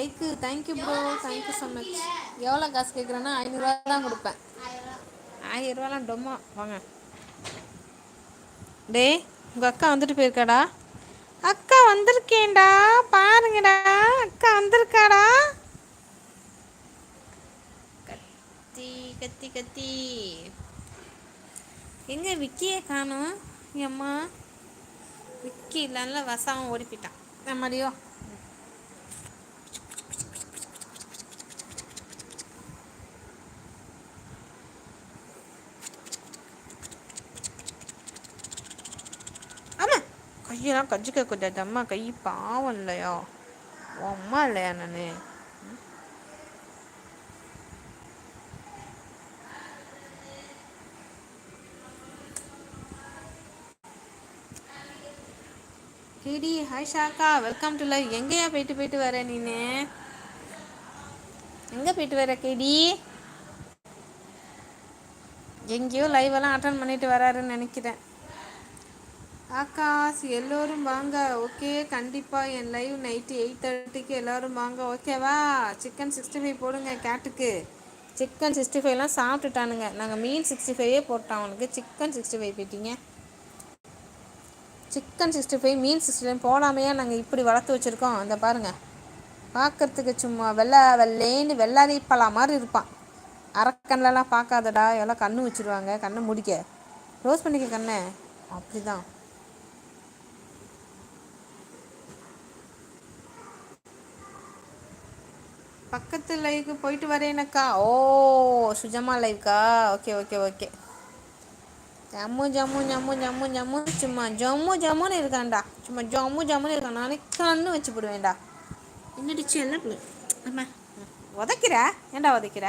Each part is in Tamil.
Like thank you bro thank you so much எவ்வளோ காசு கேட்குறேன்னா ஐநூறுரூவா தான் கொடுப்பேன். ஆயிரம் ரூபாலாம் டொம்மா வாங்க. டேய் உங்கள் அக்கா வந்துட்டு போயிருக்காடா? அக்கா வந்திருக்கேன்டா பாருங்கடா. அக்கா வந்திருக்காடா. கத்தி கத்தி கத்தி. எங்கே விக்கியே காணும்? எம்மா? விக்கி இல்லைல்ல வசாவும் ஓடி போயிட்டான். நம்மடியோ ஆமா கையெல்லாம் கஜிக்க கூடாது அம்மா கை பாவம் இல்லையா? உன் அம்மா இல்லையா நானு? கிடி ஹாய் ஷாக்கா. வெல்கம் டு லைவ் எங்கேயா போயிட்டு போயிட்டு வர நீனு? எங்கே போயிட்டு வர கேடி? எங்கேயோ லைவ் எல்லாம் அட்டன் பண்ணிட்டு வராருன்னு நினைக்கிறேன். ஆகாஷ் எல்லோரும் வாங்க. ஓகே கண்டிப்பாக என் லைவ் நைட்டு எயிட் தேர்ட்டிக்கு எல்லோரும் வாங்க. ஓகேவா சிக்கன் சிக்ஸ்டி ஃபைவ் போடுங்க கேட்டுக்கு. சிக்கன் சிக்ஸ்டி ஃபைவ்லாம் சாப்பிட்டுட்டானுங்க. நாங்கள் மீன் சிக்ஸ்டி ஃபைவே போட்டோம் அவனுக்கு. சிக்கன் சிக்ஸ்டி ஃபைவ் போயிட்டீங்க. சிக்கன் சிக்ஸ்டி ஃபைவ் மீன் சிக்ஸ்டி ஃபைவ் போடாமையே நாங்கள் இப்படி வளர்த்து வச்சுருக்கோம்? அந்த பாருங்கள் பார்க்கறதுக்கு சும்மா வெள்ளை வெள்ளேன்னு வெள்ளாரி பழா மாதிரி இருப்பான். அரக்கண்லலாம் பார்க்காதடா. எல்லாம் கண்ணு வச்சுருவாங்க. கண்ணை முடிக்க. ரோஸ் பண்ணிக்க கண்ணை. அப்படி தான் பக்கத்து லைவுக்கு போயிட்டு வரேனக்கா. ஓ சுஜமா லைவ்க்கா? Okay okay okay. ஜம்மு ஜம்மு ஜம்மு ஜம்மு ஜம்மு சும்மா ஜம்மு ஜம்முன்னு இருக்கான்டா. சும்மா ஜம்மு ஜம்முன்னு இருக்கான். நானே கண்ணு வச்சு போடுவேன்டா. என்னடிச்சு என்ன பிள்ளை அம்மா. உதைக்கிற? ஏன்டா உதைக்கிற?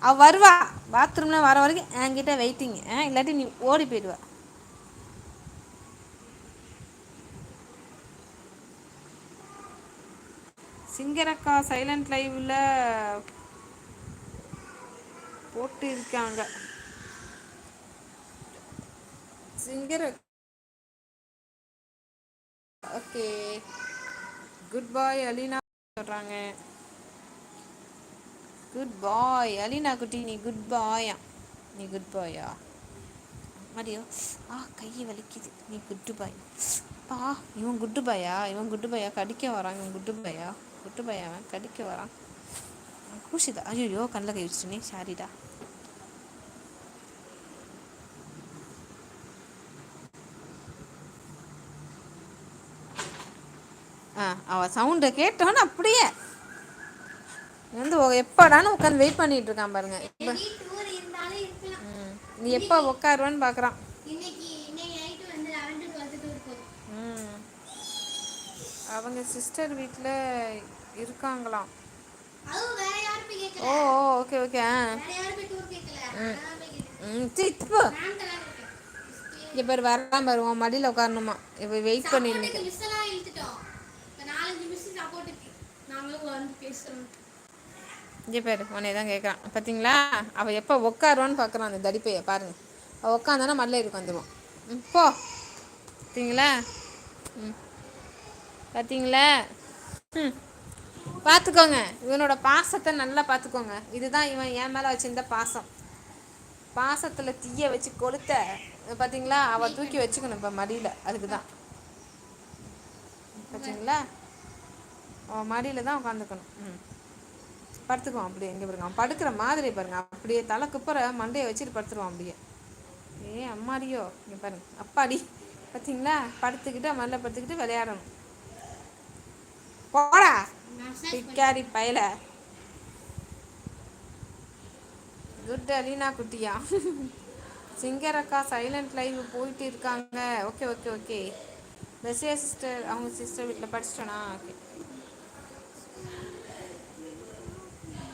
அவ வருவா. பாத்ரூம்ல வர வரைக்கும் என்கிட்ட வெயிட்டிங் இல்லாட்டி நீ ஓடி போயிடுவா. சிங்கரக்கா சைலண்ட் லைவில் போட்டு இருக்காங்க சிங்கர ஓகே குட் பாய் அலினா சொல்கிறாங்க குட் பாய் அலினா குட்டி நீ குட் பாயா நீ குட் பாயா மரியோ ஆ கையை வலிக்குது. நீ குட்டு பாய் பா இவன் குட்டு பாயா இவன் குட்டு பாயா கடிக்க வராங்க இவன் குட்டு பாயா குட்டு பாயா அவன் கடிக்க வரான் கூசிதா. ஐயோ கண்ணில் கை வச்சுட்டே சாரிடா. ஆ அவள் சவுண்டை கேட்டோன்னு அப்படியே வந்து எப்படான்னு உட்காந்து வெயிட் பண்ணிட்டு இருக்கான் பாருங்க. நீ எப்போ உட்காருவான்னு பார்க்குறான் இன்னைக்கு இன்னைக்கு நைட்டு வந்து லெவன் டு டுவெல்த்து டூர் போகுது ம் அவங்க சிஸ்டர் வீட்டில் இருக்காங்களாம். ஓ ஓ ஓகே ஓகே ஆ. ம். இப்போ இங்கே பேர் வரலாம் பாரு உன் மடியில் உட்காரணுமா? இப்போ வெயிட் பண்ணி இங்கே பேர் உன்னை தான் கேட்குறான் பார்த்தீங்களா அவள் எப்போ உட்காருவான்னு பார்க்குறான் அந்த தடிப்பையை பாருங்க. அவள் உட்காந்தானா மல்ல இருக்கு வந்துடுவான் ம் போ. பார்த்தீங்களா ம். பார்த்தீங்களா ம். பார்த்துக்கோங்க இவனோட பாசத்தை நல்லா பார்த்துக்கோங்க இதுதான் இவன் என் மேலே வச்சிருந்த பாசம். பாசத்தில் தீய வச்சு கொளுத்த பார்த்தீங்களா அவள் தூக்கி வச்சுக்கணும் இப்போ மடியில். அதுக்கு தான் பார்த்தீங்களா அவன் மடியில் தான் உட்காந்துக்கணும் ம். படுத்துக்குவான் அப்படியே எங்கே பாருங்க. அவன் படுக்கிற மாதிரி பாருங்க. அப்படியே தலை குப்புற மண்டையை வச்சுட்டு படுத்துருவான் அப்படியே. ஏ அம்மாடியோ. இங்கே பாருங்க. அப்பாடி. பார்த்தீங்களா படுத்துக்கிட்டு மல்ல படுத்துக்கிட்டு விளையாடணும். போடா. பிக்காரி பயல. குட் அலீனா குட்டியா? சிங்கர் அக்கா சைலண்ட் லைவ் போயிட்டு இருக்காங்க. ஓகே ஓகே ஓகே பெசியா சிஸ்டர் அவங்க சிஸ்டர் வீட்டில் படிச்சிட்டோனா? ஓகே